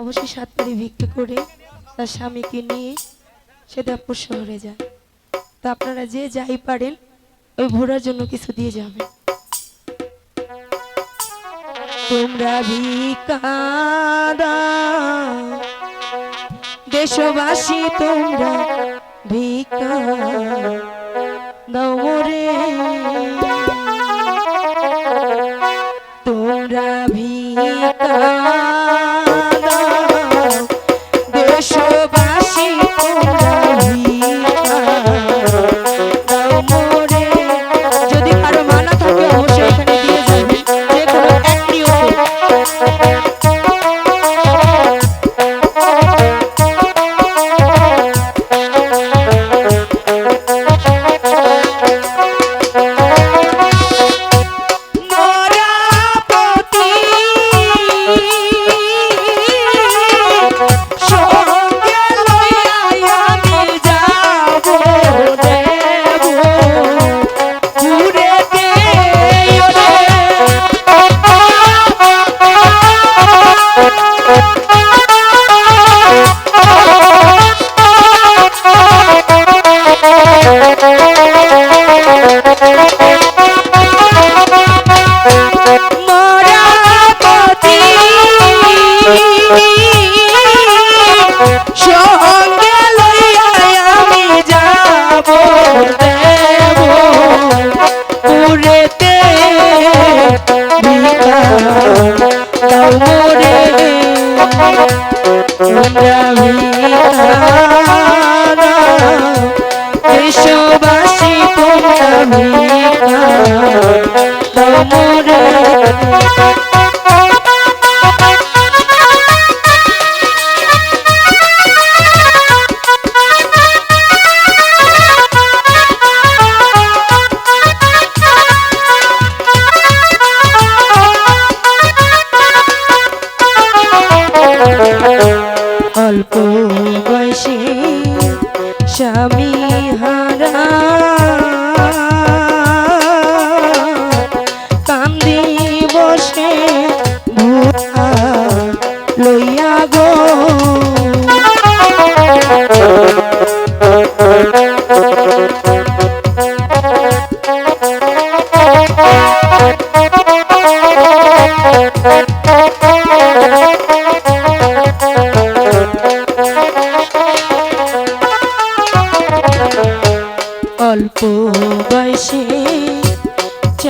অবশ্যই সাত পাড়ি ভিক্ষে করে তার স্বামীকে নিয়ে সে দেবপুর শহরে যায়। তো আপনারা যে যাই পারেন, ওই ভোরার জন্য কিছু দিয়ে যাবে তোমরা ভিকাদা দেশবাসী তোমরা ভিকা তোমরা ভিকা বিশ্ববাসী তোমরা মিতা তোমরা অল্প বয়সে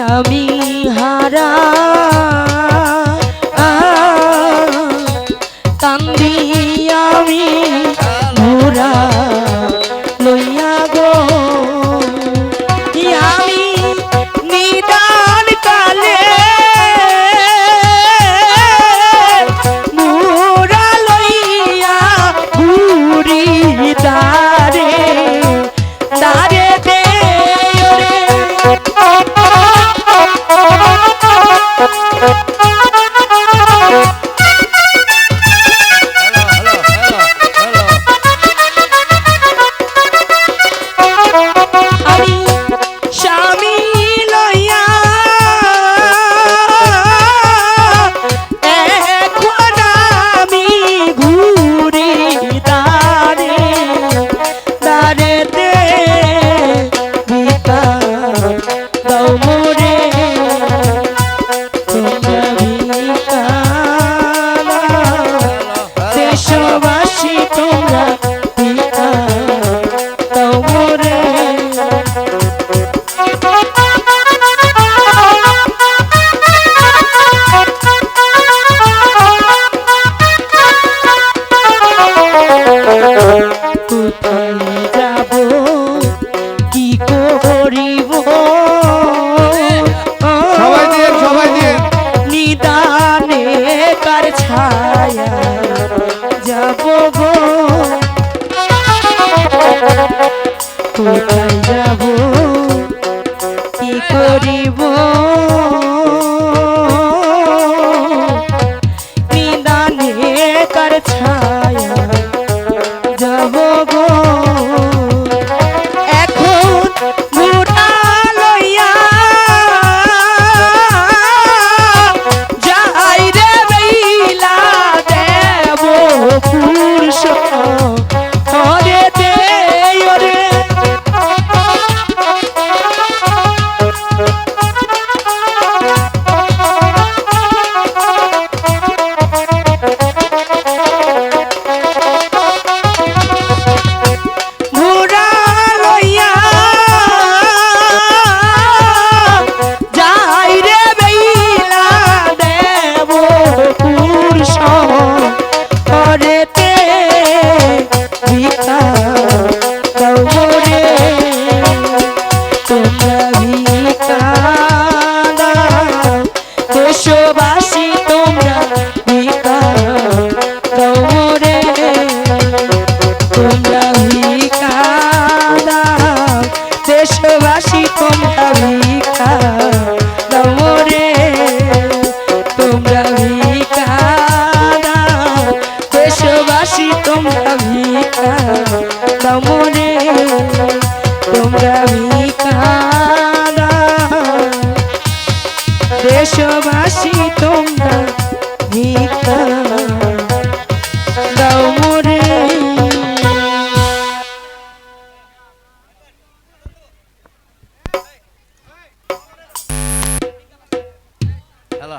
আমি হারা Oh. দেশবাসী তোমরা ভিক্ষা দাও মোরে হ্যালো